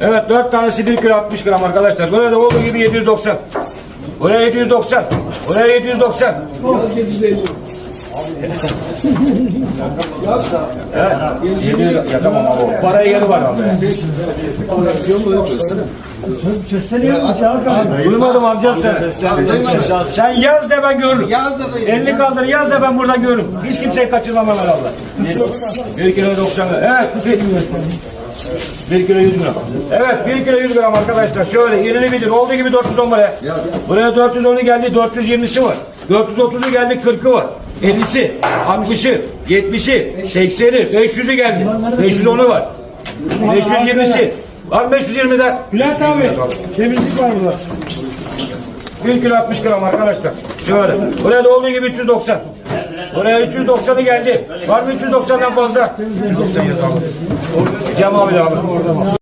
Evet 4 tanesi 1 kilo 60 gram arkadaşlar. Buraya da olduğu gibi 790. Buraya 790. Buraya 790. Yaz 750. Evet. 700 yazamam abi. Paraya yeri var abi. Duymadım amcam sen. Sen yaz de ben görürüm. Yaz da 50 kaldır yaz da ben burada görürüm. Hiç kimseyi kaçırmam abla. 1 kilo 90 gram. Evet. 1 kilo 100 gram. Evet 1 kilo 100 gram arkadaşlar. Şöyle irili bilir. Olduğu gibi 410 buraya. Buraya 410'u geldi. 420'si var. 430'u geldi. 40'ı var. 50'si, 60'ı, 70'i, 80'i, 500'ü geldi. 510'u var. 520'si. Var mı 520'den? Bülent abi temizlik var burada. 1 kilo 60 gram arkadaşlar. Şöyle. Buraya da olduğu gibi 390. Buraya 390'ı geldi. Var mı 390'dan fazla? 390 yazalım. Cem abi abi.